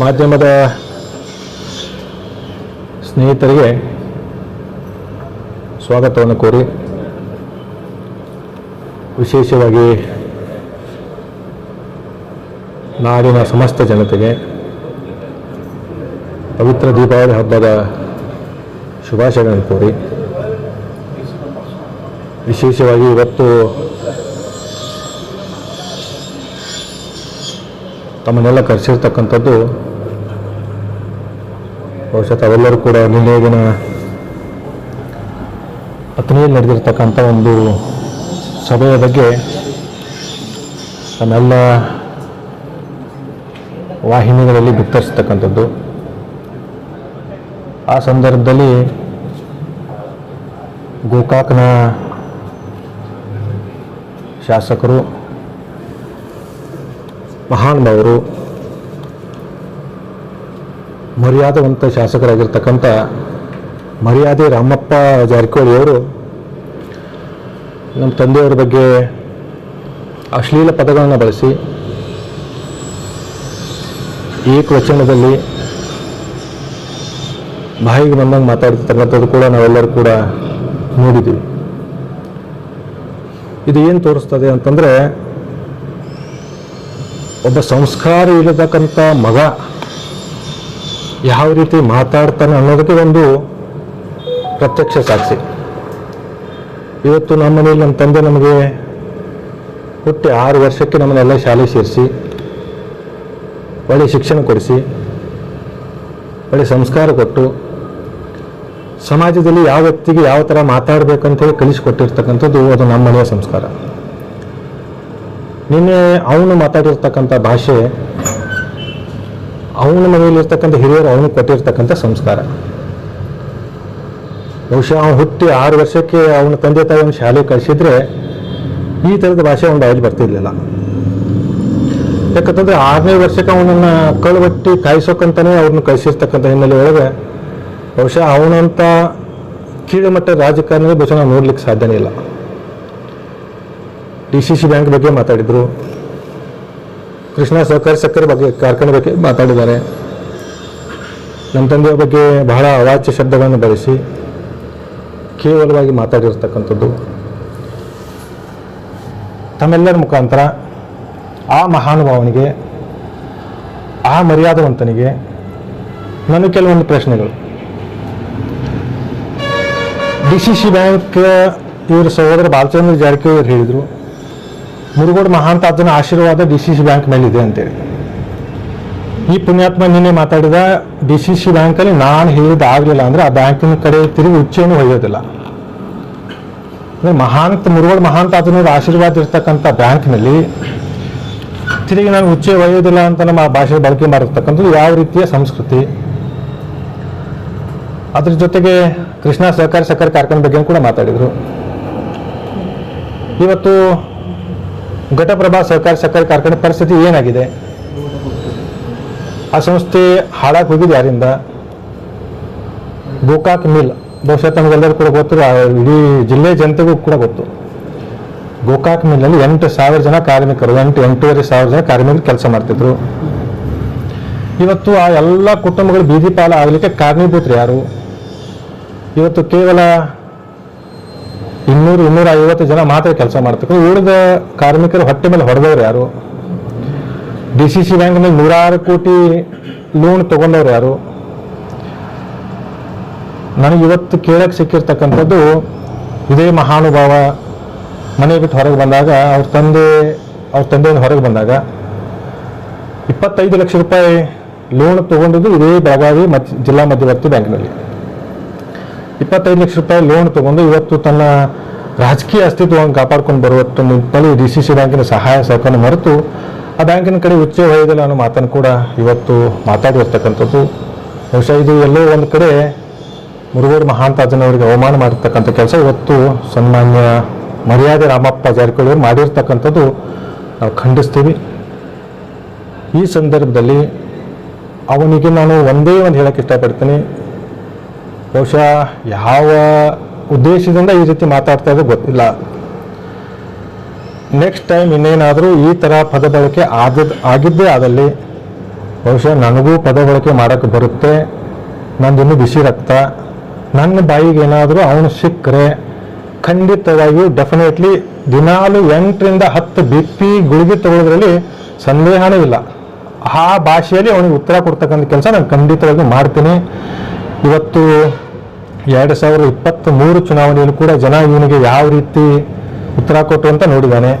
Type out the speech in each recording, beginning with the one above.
ಮಾಧ್ಯಮದ ಸ್ನೇಹಿತರಿಗೆ ಸ್ವಾಗತವನ್ನು ಕೋರಿ ವಿಶೇಷವಾಗಿ ನಾಡಿನ ಸಮಸ್ತ ಜನತೆಗೆ ಪವಿತ್ರ ದೀಪಾವಳಿ ಹಬ್ಬದ ಶುಭಾಶಯಗಳನ್ನು ಕೋರಿ ವಿಶೇಷವಾಗಿ ಇವತ್ತು ತಮ್ಮನ್ನೆಲ್ಲ ಕರೆಸಿರ್ತಕ್ಕಂಥದ್ದು, ಬಹುಶಃ ತಾವೆಲ್ಲರೂ ಕೂಡ ನಿನ್ನೆ ದಿನ ಪತ್ನಿಯಲ್ಲಿ ನಡೆದಿರ್ತಕ್ಕಂಥ ಒಂದು ಸಭೆಯ ಬಗ್ಗೆ ತಮ್ಮೆಲ್ಲ ವಾಹಿನಿಗಳಲ್ಲಿ ಬಿತ್ತರಿಸ್ತಕ್ಕಂಥದ್ದು. ಆ ಸಂದರ್ಭದಲ್ಲಿ ಗೋಕಾಕ್ನ ಶಾಸಕರು ಮಹಾನುಭಾವರು ಮರ್ಯಾದವಂತ ಶಾಸಕರಾಗಿರ್ತಕ್ಕಂಥ ಮರ್ಯಾದೆ ರಾಮಪ್ಪ ಜಾರಕಿಹೊಳಿಯವರು ನಮ್ಮ ತಂದೆಯವರ ಬಗ್ಗೆ ಅಶ್ಲೀಲ ಪದಗಳನ್ನು ಬಳಸಿ ಏಕವಚನದಲ್ಲಿ ಬಾಯಿಗೆ ಬಂದಂಗೆ ಮಾತಾಡ್ತಿರ್ತಕ್ಕಂಥದ್ದು ಕೂಡ ನಾವೆಲ್ಲರೂ ಕೂಡ ನೋಡಿದ್ದೀವಿ. ಇದು ಏನು ತೋರಿಸ್ತದೆ ಅಂತಂದರೆ ಒಬ್ಬ ಸಂಸ್ಕಾರ ಇರತಕ್ಕಂಥ ಮಗ ಯಾವ ರೀತಿ ಮಾತಾಡ್ತಾನೆ ಅನ್ನೋದಕ್ಕೆ ಒಂದು ಪ್ರತ್ಯಕ್ಷ ಸಾಕ್ಷಿ. ಇವತ್ತು ನಮ್ಮ ಮನೇಲಿ ನಮ್ಮ ತಂದೆ ನಮಗೆ ಹುಟ್ಟಿ ಆರು ವರ್ಷಕ್ಕೆ ನಮ್ಮನ್ನೆಲ್ಲ ಶಾಲೆ ಸೇರಿಸಿ, ಒಳ್ಳೆ ಶಿಕ್ಷಣ ಕೊಡಿಸಿ, ಒಳ್ಳೆ ಸಂಸ್ಕಾರ ಕೊಟ್ಟು, ಸಮಾಜದಲ್ಲಿ ಯಾವ ವ್ಯಕ್ತಿಗೆ ಯಾವ ಥರ ಮಾತಾಡಬೇಕಂತೇಳಿ ಕಲಿಸಿಕೊಟ್ಟಿರ್ತಕ್ಕಂಥದ್ದು ಅದು ನಮ್ಮ ಮನೆಯ ಸಂಸ್ಕಾರ. ನಿನ್ನೆ ಅವನು ಮಾತಾಡಿರ್ತಕ್ಕಂಥ ಭಾಷೆ, ಅವನ ಮನೆಯಲ್ಲಿರ್ತಕ್ಕಂಥ ಹಿರಿಯರು ಅವನು ಕೊಟ್ಟಿರ್ತಕ್ಕಂಥ ಸಂಸ್ಕಾರ. ಬಹುಶಃ ಅವನು ಹುಟ್ಟಿ ಆರು ವರ್ಷಕ್ಕೆ ಅವನ ತಂದೆ ತಾಯಿ ಅವನು ಶಾಲೆಗೆ ಕಳಿಸಿದ್ರೆ ಈ ಥರದ ಭಾಷೆ ಅವನ ಬಾಯಲ್ಲಿ ಬರ್ತಿರ್ಲಿಲ್ಲ. ಯಾಕಂತಂದ್ರೆ ಆರನೇ ವರ್ಷಕ್ಕೆ ಅವನನ್ನು ಕಳುವಟ್ಟಿ ಕಾಯಿಸೋಕಂತಾನೆ ಅವ್ರನ್ನ ಕಳಿಸಿರ್ತಕ್ಕಂಥ ಹಿನ್ನೆಲೆ ಒಳಗೆ ಬಹುಶಃ ಅವನಂತ ಕೀಳುಮಟ್ಟ ರಾಜಕಾರಣಿ ಬಹುಶಃ ನಾವು ನೋಡ್ಲಿಕ್ಕೆ ಸಾಧ್ಯನೇ ಇಲ್ಲ. ಡಿ ಸಿ ಸಿ ಬ್ಯಾಂಕ್ ಬಗ್ಗೆ ಮಾತಾಡಿದರು. ಕೃಷ್ಣ ಸಹಕಾರಿ ಸಕ್ಕರೆ ಬಗ್ಗೆ ಕಾರ್ಖಾನೆ ಬಗ್ಗೆ ಮಾತಾಡಿದ್ದಾರೆ. ನಮ್ಮ ತಂದೆಯ ಬಗ್ಗೆ ಬಹಳ ಅವಾಚ್ಯ ಶಬ್ದಗಳನ್ನು ಬಳಸಿ ಕೇವಲವಾಗಿ ಮಾತಾಡಿರ್ತಕ್ಕಂಥದ್ದು. ತಮ್ಮೆಲ್ಲರ ಮುಖಾಂತರ ಆ ಮಹಾನುಭಾವನಿಗೆ, ಆ ಮರ್ಯಾದವಂತನಿಗೆ ನನ್ನ ಕೆಲವೊಂದು ಪ್ರಶ್ನೆಗಳು. ಡಿ ಸಿ ಸಿ ಬ್ಯಾಂಕ್ ಇವರು ಸಹೋದರ ಬಾಲಚಂದ್ರ ಜಾರಕಿಹೊಳಿ ಹೇಳಿದರು. ಮುರುಗೋಡು ಅದನ್ನ ಆಶೀರ್ವಾದ ಡಿ ಸಿ ಸಿ ಬ್ಯಾಂಕ್ ಮೇಲಿದೆ ಅಂತೇಳಿ. ಈ ಪುಣ್ಯಾತ್ಮ ನಿನ್ನೆ ಮಾತಾಡಿದ ಡಿ ಸಿ ಸಿ ಬ್ಯಾಂಕಲ್ಲಿ ನಾನು ಹೇಳಿದ ಆಗಲಿಲ್ಲ ಅಂದ್ರೆ ಆ ಬ್ಯಾಂಕಿನ ಕಡೆ ತಿರುಗಿ ಉಚ್ಚೇನು ಒಯ್ಯೋದಿಲ್ಲ. ಮಹಾಂತ, ಮುರುಗೋಡು ಮಹಾಂತ ಅದನ್ನೋದು ಆಶೀರ್ವಾದ ಇರ್ತಕ್ಕಂಥ ಬ್ಯಾಂಕ್ನಲ್ಲಿ ತಿರುಗಿ ನಾನು ಉಚ್ಚೆ ಒಯ್ಯೋದಿಲ್ಲ ಅಂತ ನಮ್ಮ ಭಾಷೆ ಬಳಕೆ ಮಾಡಿರ್ತಕ್ಕಂಥದ್ದು ಯಾವ ರೀತಿಯ ಸಂಸ್ಕೃತಿ? ಅದ್ರ ಜೊತೆಗೆ ಕೃಷ್ಣ ಸಹಕಾರಿ ಸಕ್ಕರೆ ಕಾರ್ಖಾನೆ ಬಗ್ಗೆ ಕೂಡ ಮಾತಾಡಿದರು. ಇವತ್ತು ಘಟಪ್ರಭಾ ಸಹಕಾರಿ ಸಕ್ಕರೆ ಕಾರ್ಖಾನೆ ಪರಿಸ್ಥಿತಿ ಏನಾಗಿದೆ? ಆ ಸಂಸ್ಥೆ ಹಾಳಾಗಿ ಹೋಗಿದೆ ಯಾರಿಂದ? ಗೋಕಾಕ್ ಮಿಲ್. ಬಹುಶಃ ತಮಗೆಲ್ಲರೂ ಕೂಡ ಗೊತ್ತು ಇಡೀ ಜಿಲ್ಲೆ ಜನತೆಗೂ ಕೂಡ ಗೊತ್ತು. ಗೋಕಾಕ್ ಮಿಲ್ನಲ್ಲಿ ಎಂಟು ಸಾವಿರ ಜನ ಕಾರ್ಮಿಕರು, ಎಂಟು, ಎಂಟೂವರೆ ಸಾವಿರ ಜನ ಕಾರ್ಮಿಕರು ಕೆಲಸ ಮಾಡ್ತಿದ್ರು. ಇವತ್ತು ಆ ಎಲ್ಲ ಕುಟುಂಬಗಳು ಬೀದಿ ಪಾಲ ಆಗಲಿಕ್ಕೆ ಕಾರಣೀಭೂತರು ಯಾರು? ಇವತ್ತು ಕೇವಲ ಇನ್ನೂರು ಇನ್ನೂರ ಐವತ್ತು ಜನ ಮಾತ್ರ ಕೆಲಸ ಮಾಡ್ತಾರೆ. ಉಳಿದ ಕಾರ್ಮಿಕರು ಹೊಟ್ಟೆ ಮೇಲೆ ಹೊಡೆದವ್ರು ಯಾರು? ಡಿ ಸಿ ಸಿ ಬ್ಯಾಂಕ್ನಲ್ಲಿ ನೂರಾರು ಕೋಟಿ ಲೋನ್ ತಗೊಂಡವ್ರು ಯಾರು? ನನಗೆ ಇವತ್ತು ಕೇಳಕ್ಕೆ ಸಿಕ್ಕಿರ್ತಕ್ಕಂಥದ್ದು ಇದೇ ಮಹಾನುಭಾವ ಮನೆ ಬಿಟ್ಟು ಹೊರಗೆ ಬಂದಾಗ, ಅವ್ರ ತಂದೆ, ಅವ್ರ ತಂದೆಯಿಂದ ಹೊರಗೆ ಬಂದಾಗ ಇಪ್ಪತ್ತೈದು ಲಕ್ಷ ರೂಪಾಯಿ ಲೋನ್ ತಗೊಂಡಿದ್ದು ಇದೇ ಬೆಳಗಾವಿ ಮತ್ತು ಜಿಲ್ಲಾ ಮಧ್ಯವರ್ತಿ ಬ್ಯಾಂಕ್ನಲ್ಲಿ ಇಪ್ಪತ್ತೈದು ಲಕ್ಷ ರೂಪಾಯಿ ಲೋನ್ ತಗೊಂಡು ಇವತ್ತು ತನ್ನ ರಾಜಕೀಯ ಅಸ್ತಿತ್ವವನ್ನು ಕಾಪಾಡ್ಕೊಂಡು ಬರುವತ್ತ ನಿಟ್ಟಿನಲ್ಲಿ ಡಿ ಸಿ ಸಿ ಬ್ಯಾಂಕಿನ ಸಹಾಯ ಸಹಕಾರ ಮರೆತು ಆ ಬ್ಯಾಂಕಿನ ಕಡೆ ಉಚ್ಚೆ ಒಯ್ಯದಿಲ್ಲ ಅನ್ನೋ ಮಾತನ್ನು ಕೂಡ ಇವತ್ತು ಮಾತಾಡಿರ್ತಕ್ಕಂಥದ್ದು. ಬಹುಶಃ ಇದು ಎಲ್ಲೋ ಒಂದು ಕಡೆ ಮುರುಗೋಡು ಮಹಾಂತಾಜನವರಿಗೆ ಅವಮಾನ ಮಾಡಿರ್ತಕ್ಕಂಥ ಕೆಲಸ. ಇವತ್ತು ಸನ್ಮಾನ್ಯ ಮರ್ಯಾದೆ ರಾಮಪ್ಪ ಜಾರಕಿಹೊಳಿ ಮಾಡಿರ್ತಕ್ಕಂಥದ್ದು ನಾವು ಖಂಡಿಸ್ತೀವಿ. ಈ ಸಂದರ್ಭದಲ್ಲಿ ಅವನಿಗೆ ನಾನು ಒಂದೇ ಒಂದು ಹೇಳಕ್ಕೆ ಇಷ್ಟಪಡ್ತೀನಿ. ಬಹುಶಃ ಯಾವ ಉದ್ದೇಶದಿಂದ ಈ ರೀತಿ ಮಾತಾಡ್ತಾ ಇದ್ದು ಗೊತ್ತಿಲ್ಲ. ನೆಕ್ಸ್ಟ್ ಟೈಮ್ ಇನ್ನೇನಾದರೂ ಈ ಥರ ಪದ ಬಳಕೆ ಆದ, ಆಗಿದ್ದೇ ಆದಲ್ಲಿ ಬಹುಶಃ ನನಗೂ ಪದ ಬಳಕೆ ಮಾಡೋಕ್ಕೆ ಬರುತ್ತೆ. ನಂದಿನ್ನು ಬಿಸಿ ರಕ್ತ. ನನ್ನ ಬಾಯಿಗೆ ಏನಾದರೂ ಅವನು ಸಿಕ್ಕರೆ ಖಂಡಿತವಾಗಿಯೂ ಡೆಫಿನೆಟ್ಲಿ ದಿನಾಲು ಎಂಟರಿಂದ ಹತ್ತು ಬಿ ಪಿ ಗುಳಿಗೆ ತಗೊಳ್ಳೋದ್ರಲ್ಲಿ ಸಂದೇಹನೇ ಇಲ್ಲ. ಆ ಭಾಷೆಯಲ್ಲಿ ಅವನಿಗೆ ಉತ್ತರ ಕೊಡ್ತಕ್ಕಂಥ ಕೆಲಸ ನಾನು ಖಂಡಿತವಾಗಿ ಮಾಡ್ತೀನಿ. ಇವತ್ತು ಎರಡು ಸಾವಿರದ ಇಪ್ಪತ್ತ್ ಮೂರು ಚುನಾವಣೆಯಲ್ಲೂ ಕೂಡ ಜನ ಇವನಿಗೆ ಯಾವ ರೀತಿ ಉತ್ತರ ಕೊಟ್ಟು ಅಂತ ನೋಡಿದ್ದಾನೆ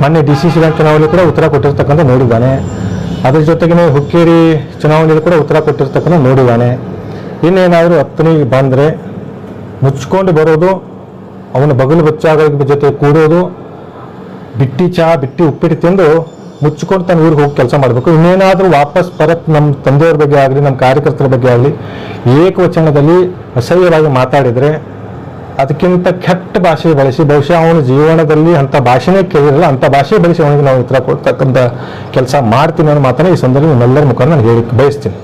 ಮೊನ್ನೆ ಡಿ ಸಿ ಸಿ ಬ್ಯಾಂಕ್ ಚುನಾವಣೆಯಲ್ಲಿ ಕೂಡ ಉತ್ತರ ಕೊಟ್ಟಿರ್ತಕ್ಕಂಥ ನೋಡಿದ್ದಾನೆ ಅದ್ರ ಜೊತೆಗೆ ಹುಕ್ಕೇರಿ ಚುನಾವಣೆಯಲ್ಲಿ ಕೂಡ ಉತ್ತರ ಕೊಟ್ಟಿರ್ತಕ್ಕಂಥ ನೋಡಿದ್ದಾನೆ ಇನ್ನೇನಾದರೂ ಹತ್ತನಿಗೆ ಬಂದರೆ ಮುಚ್ಕೊಂಡು ಬರೋದು, ಅವನ ಬಗಲು ಬಚ್ಚಾಗ ಜೊತೆ ಕೂಡೋದು, ಬಿಟ್ಟಿ ಚಹಾ ಬಿಟ್ಟಿ ಉಪ್ಪಿಟ್ಟು ತಿಂದು ಮುಚ್ಕೊಂಡು ತನ್ನ ಊರಿಗೆ ಹೋಗಿ ಕೆಲಸ ಮಾಡಬೇಕು. ಇನ್ನೇನಾದರೂ ವಾಪಸ್ ಪರತ್ ನಮ್ಮ ತಂದೆಯವ್ರ ಬಗ್ಗೆ ಆಗಲಿ ನಮ್ಮ ಕಾರ್ಯಕರ್ತರ ಬಗ್ಗೆ ಆಗಲಿ, ಏಕವಚನದಲ್ಲಿ ಅಸಹ್ಯವಾಗಿ ಮಾತಾಡಿದರೆ ಅದಕ್ಕಿಂತ ಕೆಟ್ಟ ಭಾಷೆ ಬಳಸಿ, ಬಹುಶಃ ಅವನ ಜೀವನದಲ್ಲಿ ಅಂಥ ಭಾಷೆನೇ ಕೇಳಿರಲ್ಲ, ಅಂಥ ಭಾಷೆ ಬಳಸಿ ಅವನಿಗೆ ನಾವು ಉತ್ತರ ಕೊಡ್ತಕ್ಕಂಥ ಕೆಲಸ ಮಾಡ್ತೀನಿ ಅನ್ನೋ ಮಾತನ್ನ ಈ ಸಂದರ್ಭ ನಿಮ್ಮೆಲ್ಲರ ಮುಖಾಂತರ ನಾನು ಹೇಳಿ ಬಯಸ್ತೀನಿ.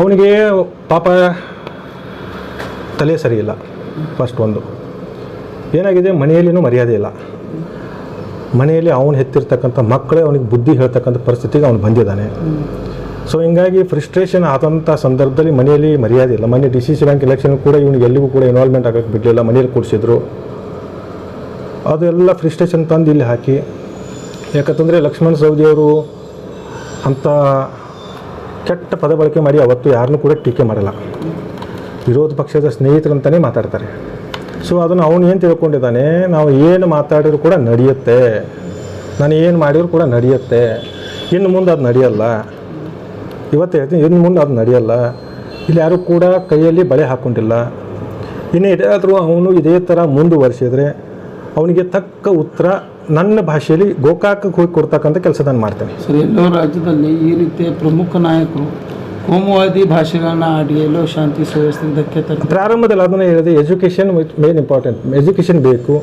ಅವನಿಗೆ ಪಾಪ ತಲೆ ಸರಿ ಇಲ್ಲ. ಫಸ್ಟ್ ಒಂದು. ಏನಾಗಿದೆ? ಮನೆಯಲ್ಲಿನೂ ಮರ್ಯಾದೆ ಇಲ್ಲ. ಮನೆಯಲ್ಲಿ ಅವನು ಹೆತ್ತಿರ್ತಕ್ಕಂಥ ಮಕ್ಕಳೇ ಅವನಿಗೆ ಬುದ್ಧಿ ಹೇಳ್ತಕ್ಕಂಥ ಪರಿಸ್ಥಿತಿಗೆ ಅವನು ಬಂದಿದ್ದಾನೆ. ಸೊ ಹಿಂಗಾಗಿ ಫ್ರಸ್ಟ್ರೇಷನ್ ಆದಂಥ ಸಂದರ್ಭದಲ್ಲಿ ಮನೆಯಲ್ಲಿ ಮರ್ಯಾದೆ ಇಲ್ಲ. ಮನೆ D C C bank election ಕೂಡ ಇವನಿಗೆ ಎಲ್ಲಿಗೂ ಕೂಡ ಇನ್ವಾಲ್ವ್ಮೆಂಟ್ ಆಗೋಕ್ಕೆ ಬಿಡಲಿಲ್ಲ. ಮನೆಯಲ್ಲಿ ಕೂಡಿಸಿದ್ರು ಅದೆಲ್ಲ ಫ್ರಸ್ಟ್ರೇಷನ್ ತಂದು ಇಲ್ಲಿ ಹಾಕಿ. ಯಾಕಂತಂದರೆ ಲಕ್ಷ್ಮಣ ಸವದಿಯವರು ಅಂಥ ಕೆಟ್ಟ ಪದ ಬಳಕೆ ಮಾಡಿ ಅವತ್ತು ಯಾರನ್ನೂ ಕೂಡ ಟೀಕೆ ಮಾಡಲ್ಲ. ವಿರೋಧ ಪಕ್ಷದ ಸ್ನೇಹಿತರಂತಲೇ ಮಾತಾಡ್ತಾರೆ. ಸೊ ಅದನ್ನು ಅವನು ಏನು ತಿಳ್ಕೊಂಡಿದ್ದಾನೆ? ನಾವು ಏನು ಮಾತಾಡಿದ್ರು ಕೂಡ ನಡೆಯುತ್ತೆ. ನಾನು ಏನು ಮಾಡಿದ್ರು ಕೂಡ ನಡೆಯುತ್ತೆ. ಇನ್ನು ಮುಂದೆ ಅದು ನಡೆಯಲ್ಲ. ಇವತ್ತು ಹೇಳ್ತೀನಿ, ಇನ್ನು ಮುಂದೆ ಅದು ನಡೆಯಲ್ಲ. ಇಲ್ಲಿ ಯಾರೂ ಕೂಡ ಕೈಯಲ್ಲಿ ಬಳೆ ಹಾಕ್ಕೊಂಡಿಲ್ಲ ಇನ್ನು ಇದಾದರೂ ಅವನು ಇದೇ ಥರ ಮುಂದುವರಿಸಿದ್ರೆ ಅವನಿಗೆ ತಕ್ಕ ಉತ್ತರ ನನ್ನ ಭಾಷೆಯಲ್ಲಿ ಗೋಕಾಕಕ್ಕೆ ಹೋಗಿ ಕೊಡ್ತಕ್ಕಂಥ ಕೆಲಸ ನಾನು ಮಾಡ್ತೇನೆ. ಸರ್, ಎಲ್ಲೋ ರಾಜ್ಯದಲ್ಲಿ ಈ ರೀತಿಯ ಪ್ರಮುಖ ನಾಯಕರು ಕೋಮುವಾದಿ ಭಾಷೆಗಳನ್ನ ಆಡಿಯಲು ಶಾಂತಿ ಸುವ್ಯವಸ್ಥೆ ತರ್ತಾರೆ. ಪ್ರಾರಂಭದಲ್ಲಿ ಅದನ್ನು ಹೇಳಿದೆ ಎಜುಕೇಷನ್ ಮೇನ್ ಇಂಪಾರ್ಟೆಂಟ್ ಎಜುಕೇಷನ್ ಬೇಕು.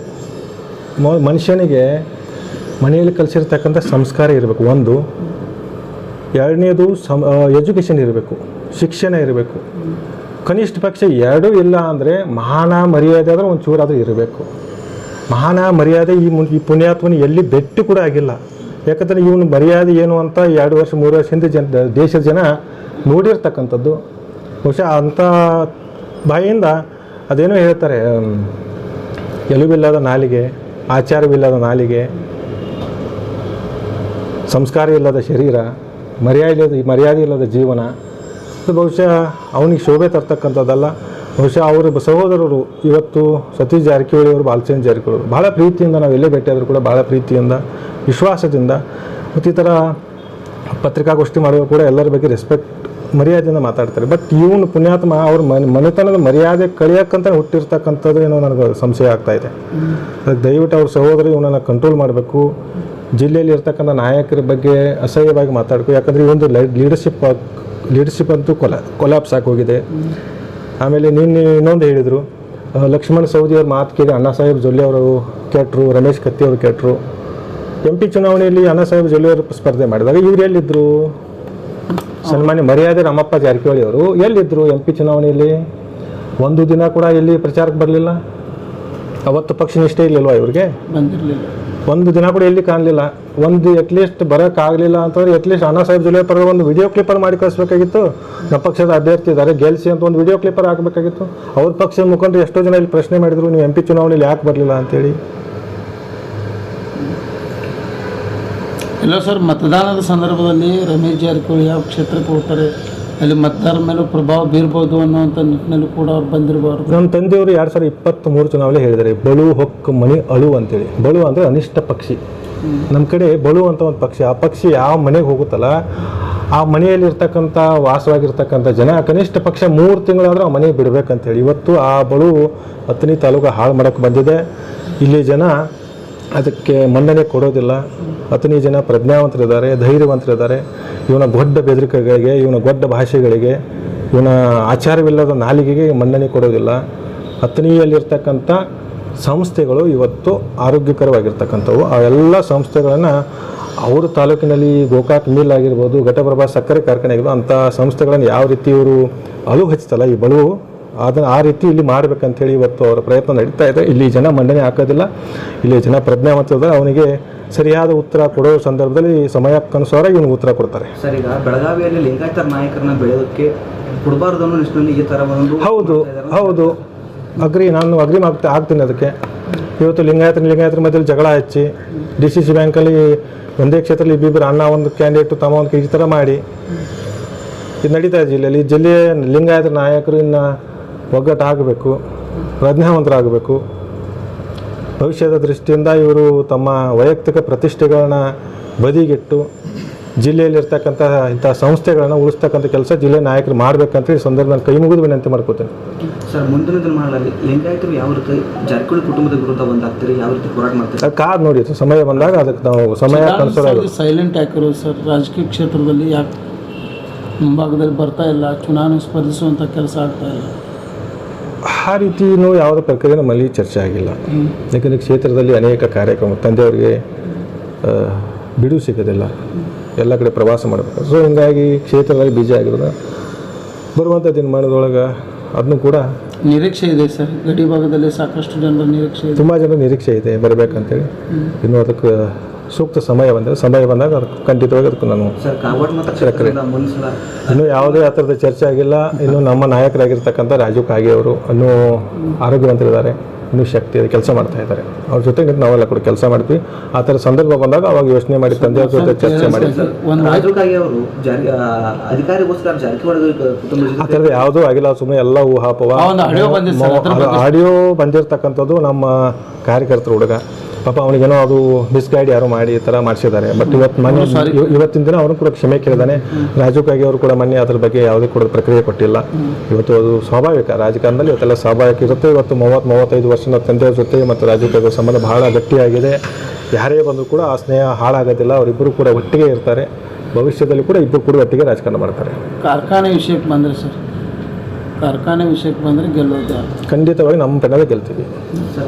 ಮನುಷ್ಯನಿಗೆ ಮನೆಯಲ್ಲಿ ಕಲಿಸಿರ್ತಕ್ಕಂಥ ಸಂಸ್ಕಾರ ಇರಬೇಕು, ಒಂದು. ಎರಡನೇದು ಸಮ ಎಜುಕೇಷನ್ ಇರಬೇಕು, ಶಿಕ್ಷಣ ಇರಬೇಕು. ಕನಿಷ್ಠ ಪಕ್ಷ ಎರಡೂ ಇಲ್ಲ ಅಂದರೆ ಮಹಾನ ಮರ್ಯಾದೆ ಆದರೆ ಒಂದು ಚೂರಾದರೂ ಇರಬೇಕು. ಮಹಾನ ಮರ್ಯಾದೆ ಈ ಮುನ್, ಈ ಪುಣ್ಯಾತ್ಮನ ಎಲ್ಲಿ ಬೆಟ್ಟು ಕೂಡ ಆಗಿಲ್ಲ. ಯಾಕಂದರೆ ಇವನು ಮರ್ಯಾದೆ ಏನು ಅಂತ ಎರಡು ವರ್ಷ, ಮೂರು ವರ್ಷ ಹಿಂದೆ ಜನ, ದೇಶದ ಜನ ನೋಡಿರ್ತಕ್ಕಂಥದ್ದು. ಬಹುಶಃ ಅಂಥ ಬಾಯಿಯಿಂದ ಅದೇನೋ ಹೇಳ್ತಾರೆ ಎಲುಬಿಲ್ಲದ ನಾಲಿಗೆ, ಆಚಾರವಿಲ್ಲದ ನಾಲಿಗೆ, ಸಂಸ್ಕಾರ ಇಲ್ಲದ ಶರೀರ, ಮರ್ಯಾದೆ ಮರ್ಯಾದೆ ಇಲ್ಲದ ಜೀವನ ಇದು ಬಹುಶಃ ಅವನಿಗೆ ಶೋಭೆ ತರ್ತಕ್ಕಂಥದ್ದಲ್ಲ. ಬಹುಶಃ ಅವರ ಸಹೋದರರು ಇವತ್ತು ಸತೀಶ್ ಜಾರಕಿಹೊಳಿ ಅವರು ಬಾಲಚಂದ್ರ ಜಾರಕಿಹೊಳಿ ಅವರು ಭಾಳ ಪ್ರೀತಿಯಿಂದ ನಾವು ಎಲ್ಲೇ ಭೇಟಿಯಾದರೂ ಕೂಡ ಭಾಳ ಪ್ರೀತಿಯಿಂದ ವಿಶ್ವಾಸದಿಂದ ಮತ್ತು ಈ ಥರ ಪತ್ರಿಕಾಗೋಷ್ಠಿ ಮಾಡುವಾಗ ಕೂಡ ಎಲ್ಲರ ಬಗ್ಗೆ ರೆಸ್ಪೆಕ್ಟ್ ಮರ್ಯಾದೆಯಿಂದ ಮಾತಾಡ್ತಾರೆ. ಬಟ್ ಇವನು ಪುಣ್ಯಾತ್ಮ ಅವ್ರ ಮನೆ ಮನೆತನದ ಮರ್ಯಾದೆ ಕಳಿಯೋಕ್ಕಂತ ಹುಟ್ಟಿರ್ತಕ್ಕಂಥದ್ದು ಏನೋ ನನಗೆ ಸಂಶಯ ಆಗ್ತಾ ಇದೆ. ಅದಕ್ಕೆ ದಯವಿಟ್ಟು ಅವ್ರ ಸಹೋದರ ಇವನನ್ನು ಕಂಟ್ರೋಲ್ ಮಾಡಬೇಕು. ಜಿಲ್ಲೆಯಲ್ಲಿ ಇರ್ತಕ್ಕಂಥ ನಾಯಕರ ಬಗ್ಗೆ ಅಸಹ್ಯವಾಗಿ ಮಾತಾಡಬೇಕು ಯಾಕಂದರೆ ಇವೊಂದು ಲೈಡ್ ಲೀಡರ್ಶಿಪ್ ಲೀಡರ್ಶಿಪ್ ಅಂತೂ ಕೊಲ ಕೊಲಾಪ್ಸ್ ಹೋಗಿದೆ. ಆಮೇಲೆ ನಿನ್ನೆ ಇನ್ನೊಂದು ಹೇಳಿದರು ಲಕ್ಷ್ಮಣ್ ಸವದಿ ಅವ್ರ ಮಾತು ಕೇಳಿ ಅಣ್ಣಾ ಸಾಹೇಬ್ ಜೊಲ್ಲೆ ಅವರು ಕೆಟ್ಟರು ರಮೇಶ್ ಕತ್ತಿ ಅವರು ಕೆಟ್ಟರು ಎಂ ಪಿ ಚುನಾವಣೆಯಲ್ಲಿ ಅಣ್ಣಾ ಸಾಹೇಬ್ ಜೊಲ್ಲೆ ಅವರು ಸ್ಪರ್ಧೆ ಮಾಡಿದಾಗ ಇವ್ರು ಎಲ್ಲಿದ್ದರು ಸನ್ಮಾನ್ಯ ಮರ್ಯಾದೆ ರಾಮಪ್ಪ ಜಾರಕಿಹೊಳಿ ಅವರು ಎಲ್ಲಿದ್ದರು ಎಂ ಪಿ ಚುನಾವಣೆಯಲ್ಲಿ? ಒಂದು ದಿನ ಕೂಡ ಎಲ್ಲಿ ಪ್ರಚಾರಕ್ಕೆ ಬರಲಿಲ್ಲ? ಅವತ್ತು ಪಕ್ಷ ನಿಷ್ಠೆ ಇರಲಿಲ್ವಾ ಇವ್ರಿಗೆ? ಒಂದು ದಿನ ಕೂಡ ಎಲ್ಲಿ ಕಾಣಲಿಲ್ಲ. ಒಂದು ಅಟ್ಲೀಸ್ಟ್ ಬರೋಕ್ಕಾಗಲಿಲ್ಲ ಅಂತಂದ್ರೆ ಅಟ್ಲೀಸ್ಟ್ ಅಣ್ಣಾ ಸಾಹೇಬ್ ಜೊಲ್ಲೆ ಪರ ಒಂದು ವಿಡಿಯೋ ಕ್ಲಿಪ್ಪರ್ ಮಾಡಿ ಕಳಿಸ್ಬೇಕಾಗಿತ್ತು. ನಮ್ಮ ಪಕ್ಷದ ಅಭ್ಯರ್ಥಿ ಇದ್ದಾರೆ, ಗೆಲ್ಸಿ ಅಂತ ಒಂದು ವಿಡಿಯೋ ಕ್ಲಿಪ್ಪರ್ ಹಾಕಬೇಕಾಗಿತ್ತು. ಅವ್ರ ಪಕ್ಷದ ಮುಖಂಡರು ಎಷ್ಟೋ ಜನ ಇಲ್ಲಿ ಪ್ರಶ್ನೆ ಮಾಡಿದ್ರು, ನೀವು ಎಂ ಪಿ ಚುನಾವಣೆಯಲ್ಲಿ ಯಾಕೆ ಬರಲಿಲ್ಲ? ಅಂತೇಳಿ. ಇಲ್ಲ ಸರ್, ಮತದಾನದ ಸಂದರ್ಭದಲ್ಲಿ ರಮೇಶ್ ಜಾರಕಿಹೊಳಿ ಯಾವ ಕ್ಷೇತ್ರಕ್ಕೆ ಹೋಗ್ತಾರೆ? ಅಲ್ಲಿ ಮತದಾರ ಮೇಲೂ ಪ್ರಭಾವ ಬೀರ್ಬೋದು ಅನ್ನುವಂತ ನಿಟ್ಟಿನಲ್ಲಿ ಕೂಡ ಅವ್ರು ಬಂದಿರಬಾರ್ದು. ನಮ್ಮ ತಂದೆಯವರು ಎರಡು ಸಾವಿರದ ಇಪ್ಪತ್ತ್ ಮೂರು ಚುನಾವಣೆ ಹೇಳಿದ್ದಾರೆ, ಬಳು, ಹೊಕ್ಕು, ಮಣಿ, ಅಳು ಅಂತೇಳಿ. ಬಳು ಅಂದರೆ ಅನಿಷ್ಟ ಪಕ್ಷಿ. ನಮ್ಮ ಕಡೆ ಬಳು ಅಂತ ಒಂದು ಪಕ್ಷಿ, ಆ ಪಕ್ಷಿ ಯಾವ ಮನೆಗೆ ಹೋಗುತ್ತಲ್ಲ, ಆ ಮನೆಯಲ್ಲಿರ್ತಕ್ಕಂಥ, ವಾಸವಾಗಿರ್ತಕ್ಕಂಥ ಜನ ಕನಿಷ್ಠ ಪಕ್ಷ ಮೂರು ತಿಂಗಳಾದರೂ ಆ ಮನೆಗೆ ಬಿಡಬೇಕಂತೇಳಿ. ಇವತ್ತು ಆ ಬಳು ಹತ್ತನೇ ತಾಲೂಕು ಹಾಳು ಮಾಡೋಕ್ಕೆ ಬಂದಿದೆ. ಇಲ್ಲಿ ಜನ ಅದಕ್ಕೆ ಮನ್ನಣೆ ಕೊಡೋದಿಲ್ಲ. ಅತನಿ ಜನ ಪ್ರಜ್ಞಾವಂತರಿದ್ದಾರೆ, ಧೈರ್ಯವಂತರಿದ್ದಾರೆ. ಇವನ ಗೊಡ್ಡ ಬೆದರಿಕೆಗಳಿಗೆ, ಇವನ ಗೊಡ್ಡ ಭಾಷೆಗಳಿಗೆ, ಇವನ ಆಚಾರವಿಲ್ಲದ ನಾಲಿಗೆಗೆ ಮನ್ನಣೆ ಕೊಡೋದಿಲ್ಲ. ಅತನಿಯಲ್ಲಿರ್ತಕ್ಕಂಥ ಸಂಸ್ಥೆಗಳು ಇವತ್ತು ಆರೋಗ್ಯಕರವಾಗಿರ್ತಕ್ಕಂಥವು. ಆ ಎಲ್ಲ ಸಂಸ್ಥೆಗಳನ್ನು ಅವರ ತಾಲೂಕಿನಲ್ಲಿ ಗೋಕಾಕ್ ಮಿಲ್ ಆಗಿರ್ಬೋದು, ಘಟಪ್ರಭಾ ಸಕ್ಕರೆ ಕಾರ್ಖಾನೆ ಆಗಿರ್ಬೋದು, ಅಂಥ ಸಂಸ್ಥೆಗಳನ್ನು ಯಾವ ರೀತಿ ಇವರು ಅಲು ಹಚ್ಚುತ್ತಲ್ಲ ಈ ಬಳುವು ಅದನ್ನು ಆ ರೀತಿ ಇಲ್ಲಿ ಮಾಡ್ಬೇಕಂತೇಳಿ ಇವತ್ತು ಅವರ ಪ್ರಯತ್ನ ನಡೀತಾ ಇದೆ. ಇಲ್ಲಿ ಜನ ಮಂಡನೆ ಹಾಕೋದಿಲ್ಲ. ಇಲ್ಲಿ ಜನ ಪ್ರಜ್ಞಾವಂತದ ಅವನಿಗೆ ಸರಿಯಾದ ಉತ್ತರ ಕೊಡೋ ಸಂದರ್ಭದಲ್ಲಿ ಸಮಯಕ್ಕನುಸಾರ ಇವನು ಉತ್ತರ ಕೊಡ್ತಾರೆ. ಸರ್ ಈಗ ಬೆಳಗಾವಿಯಲ್ಲಿ ಲಿಂಗಾಯತ ನಾಯಕರನ್ನ ಬೆಳೆಯೋದಕ್ಕೆ ಕೊಡಬಾರ್ದು ಅನ್ನೋ ನಿಟ್ಟಿನಲ್ಲಿ ಈ ಥರ ಒಂದು ಹೌದು ಹೌದು. ಅಗ್ರಿ ನಾನು ಅಗ್ರಿ ಆಗ್ತಾ ಆಗ್ತೀನಿ ಅದಕ್ಕೆ. ಇವತ್ತು ಲಿಂಗಾಯತ ಲಿಂಗಾಯತರ ಮಧ್ಯದಲ್ಲಿ ಜಗಳ ಹಚ್ಚಿ ಡಿ ಸಿ ಸಿ ಬ್ಯಾಂಕಲ್ಲಿ ಒಂದೇ ಕ್ಷೇತ್ರದಲ್ಲಿ ಇಬ್ಬಿಬ್ಬರು ಅಣ್ಣ ಒಂದು ಕ್ಯಾಂಡಿಡೇಟು ತಮ್ಮ ಒಂದು ಈ ಥರ ಮಾಡಿ. ಇದು ನಡೀತಾ ಇದೆ ಜಿಲ್ಲೆಯಲ್ಲಿ. ಜಿಲ್ಲೆಯ ಲಿಂಗಾಯತ ನಾಯಕರು ಇನ್ನು ಒಗ್ಗಟ್ಟಾಗಬೇಕು ಪ್ರಜ್ಞಾವಂತರಾಗಬೇಕು. ಭವಿಷ್ಯದ ದೃಷ್ಟಿಯಿಂದ ಇವರು ತಮ್ಮ ವೈಯಕ್ತಿಕ ಪ್ರತಿಷ್ಠೆಗಳನ್ನ ಬದಿಗಿಟ್ಟು ಜಿಲ್ಲೆಯಲ್ಲಿರ್ತಕ್ಕಂಥ ಇಂಥ ಸಂಸ್ಥೆಗಳನ್ನ ಉಳಿಸ್ತಕ್ಕಂಥ ಕೆಲಸ ಜಿಲ್ಲೆ ನಾಯಕರು ಮಾಡಬೇಕಂತ ಈ ಸಂದರ್ಭ ನಾನು ಕೈ ಮುಗಿದು ವಿನಂತಿ ಮಾಡ್ಕೋತೇನೆ. ಸರ್ ಮುಂದಿನ ದಿನಮಾನಗಳಲ್ಲಿ ಲಿಂಗಾಯತರು ಯಾವ ರೀತಿ ಜಾರಕಿಹೊಳಿ ಕುಟುಂಬದ ವಿರುದ್ಧ ಒಂದಾಗ್ತೀರಿ ಯಾವ ರೀತಿ ಹೋರಾಟ ಮಾಡ್ತೀರಿ? ಕಾದ್ ನೋಡಿ ಸಮಯ ಬಂದಾಗ ಅದಕ್ಕೆ ನಾವು ಸಮಯ ಕನ್ಸರ್ ಸೈಲೆಂಟ್ ಯಾಕಿರೋ ಸರ್. ರಾಜಕೀಯ ಕ್ಷೇತ್ರದಲ್ಲಿ ಯಾಕೆ ಮುಂಭಾಗದಲ್ಲಿ ಬರ್ತಾ ಇಲ್ಲ ಚುನಾವಣೆ ಸ್ಪರ್ಧಿಸುವಂಥ ಕೆಲಸ ಆಗ್ತಾ ಇಲ್ಲ. ಆ ರೀತಿಯೂ ಯಾವುದೇ ಪ್ರಕ್ರಿಯೆ ನಮ್ಮಲ್ಲಿ ಚರ್ಚೆ ಆಗಿಲ್ಲ. ಯಾಕಂದರೆ ಕ್ಷೇತ್ರದಲ್ಲಿ ಅನೇಕ ಕಾರ್ಯಕ್ರಮ ತಂದೆಯವರಿಗೆ ಬಿಡು ಬಿಡುವು ಸಿಗೋದಿಲ್ಲ. ಎಲ್ಲ ಕಡೆ ಪ್ರವಾಸ ಮಾಡಬೇಕು. ಸೊ ಹಿಂಗಾಗಿ ಕ್ಷೇತ್ರದಲ್ಲಿ ಬಿಜಿ ಆಗಿರೋದು. ಬರುವಂಥ ದಿನಮಾನದೊಳಗೆ ಅದನ್ನು ಕೂಡ ನಿರೀಕ್ಷೆ ಇದೆ ಸರ್. ಗಡಿ ಭಾಗದಲ್ಲಿ ಸಾಕಷ್ಟು ಜನರ ನಿರೀಕ್ಷೆ ತುಂಬ ಜನ ನಿರೀಕ್ಷೆ ಇದೆ. ಬರಬೇಕಂತೇಳಿ. ಇನ್ನು ಅದಕ್ಕೆ ಸೂಕ್ತ ಸಮಯ ಬಂದರೆ ಸಮಯ ಬಂದಾಗ ಅದಕ್ಕೆ ಖಂಡಿತವಾಗಿ ಅದಕ್ಕೆ ನಾನು ಇನ್ನೂ ಯಾವುದೇ ಆ ಥರದ ಚರ್ಚೆ ಆಗಿಲ್ಲ. ಇನ್ನು ನಮ್ಮ ನಾಯಕರಾಗಿರ್ತಕ್ಕಂಥ ರಾಜೀವ್ ಕಾಗೆ ಅವರು ಇನ್ನೂ ಆರೋಗ್ಯವಂತರಿದ್ದಾರೆ. ಇನ್ನೂ ಶಕ್ತಿ ಇದೆ ಕೆಲಸ ಮಾಡ್ತಾ ಇದ್ದಾರೆ. ಅವ್ರ ಜೊತೆ ನಾವೆಲ್ಲ ಕೂಡ ಕೆಲಸ ಮಾಡ್ತೀವಿ. ಆ ಥರ ಸಂದರ್ಭ ಬಂದಾಗ ಅವಾಗ ಯೋಚನೆ ಮಾಡಿ ತಂದೆ ಅವ್ರ ಜೊತೆ ಚರ್ಚೆ ಮಾಡಿ. ಒಂದು ರಾಜು ಕಾಗೆ ಅವರು ಜಾರಿ ಆ, ಥರದ ಥರದ್ದು ಯಾವುದೂ ಆಗಿಲ್ಲ. ಸುಮ್ಮನೆ ಎಲ್ಲ ಊಹಾಪವ ಆ ಒಂದು ಆಡಿಯೋ ಬಂದಿದೆ ಸರ್ ಆಡಿಯೋ ಬಂದಿರತಕ್ಕಂಥದ್ದು ನಮ್ಮ ಕಾರ್ಯಕರ್ತರ ಹುಡುಗ. ಪಾಪ ಅವನಿಗೇನೋ ಅದು ಮಿಸ್ಗೈಡ್ ಯಾರೋ ಮಾಡಿ ಈ ಥರ ಮಾಡಿಸಿದ್ದಾರೆ. ಬಟ್ ಇವತ್ತು ಮನೆ ಇವ- ಇವತ್ತಿನ ದಿನ ಅವನು ಕೂಡ ಕ್ಷಮೆ ಕೇಳಿದಾನೆ. ರಾಜು ಕಾಗೆ ಅವರು ಕೂಡ ಮೊನ್ನೆ ಅದ್ರ ಬಗ್ಗೆ ಯಾವುದೇ ಕೂಡ ಪ್ರಕ್ರಿಯೆ ಕೊಟ್ಟಿಲ್ಲ. ಇವತ್ತು ಅದು ಸ್ವಾಭಾವಿಕ. ರಾಜಕಾರಣದಲ್ಲಿ ಇವತ್ತೆಲ್ಲ ಸ್ವಾಭಾವಿಕ. ಇರುತ್ತೆ ಇವತ್ತು ಮೂವತ್ತು ಮೂವತ್ತೈದು ವರ್ಷದ ತಂದೆಯವ್ರ ಜೊತೆ ಮತ್ತು ರಾಜು ಕಾಗಿ ಅವ್ರ ಸಂಬಂಧ ಬಹಳ ಗಟ್ಟಿಯಾಗಿದೆ. ಯಾರೇ ಬಂದರೂ ಕೂಡ ಆ ಸ್ನೇಹ ಹಾಳಾಗೋದಿಲ್ಲ. ಅವರಿಬ್ಬರು ಕೂಡ ಒಟ್ಟಿಗೆ ಇರ್ತಾರೆ. ಭವಿಷ್ಯದಲ್ಲಿ ಕೂಡ ಇಬ್ಬರು ಕೂಡ ಒಟ್ಟಿಗೆ ರಾಜಕಾರಣ ಮಾಡ್ತಾರೆ. ಕಾರ್ಖಾನೆ ವಿಷಯಕ್ಕೆ ಬಂದರೆ ಸರ್. ಕಾರ್ಖಾನೆ ವಿಷಯಕ್ಕೆ ಬಂದರೆ ಗೆಲ್ಲೋದು ಖಂಡಿತವಾಗಿ ನಮ್ಮ ಪೆನ್ನಲ್ಲೇ ಗೆಲ್ತೀವಿ.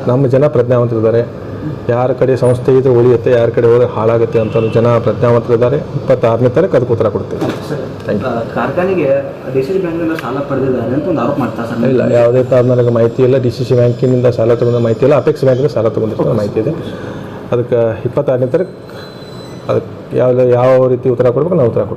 ನಮ್ಮ ಜನ ಪ್ರಜ್ಞಾವಂತರಿದ್ದಾರೆ. ಯಾರ ಕಡೆ ಸಂಸ್ಥೆ ಇದ್ರೆ ಉಳಿಯುತ್ತೆ ಯಾರ ಕಡೆ ಹೋದ್ರೆ ಹಾಳಾಗುತ್ತೆ ಅಂತ ಜನ ಪ್ರಜ್ಞಾವಂತರಿದ್ದಾರೆ. ಇಪ್ಪತ್ತಾರನೇ ತಾರೀಕು ಅದಕ್ಕೆ ಉತ್ತರ ಕೊಡ್ತೀವಿ. ಕಾರ್ಖಾನೆಗೆ ಡಿ ಸಿ ಬ್ಯಾಂಕ್ನಿಂದ ಸಾಲ ಪಡೆದಿದ್ದಾರೆ ಅಂತ ಒಂದು ಆರೋಪ ಮಾಡ್ತಾರೆ ಸರ್. ಇಲ್ಲ ಯಾವುದೇ ಥರ ನನಗೆ ಮಾಹಿತಿ ಇಲ್ಲ. ಡಿ ಸಿ ಸಿ ಬ್ಯಾಂಕಿನಿಂದ ಸಾಲ ತಗೊಂಡ ಮಾಹಿತಿ ಇಲ್ಲ. ಅಪೆಕ್ಸ್ ಬ್ಯಾಂಕಿಂದ ಸಾಲ ತಗೊಂಡಿರೋ ಮಾಹಿತಿ ಇದೆ. ಅದಕ್ಕೆ ಇಪ್ಪತ್ತಾರನೇ ತಾರೀಕು ಅದಕ್ಕೆ ಯಾವ ಯಾವ ರೀತಿ ಉತ್ತರ ಕೊಡಬೇಕು ನಾವು ಉತ್ತರ ಕೊಡ್ತೀವಿ.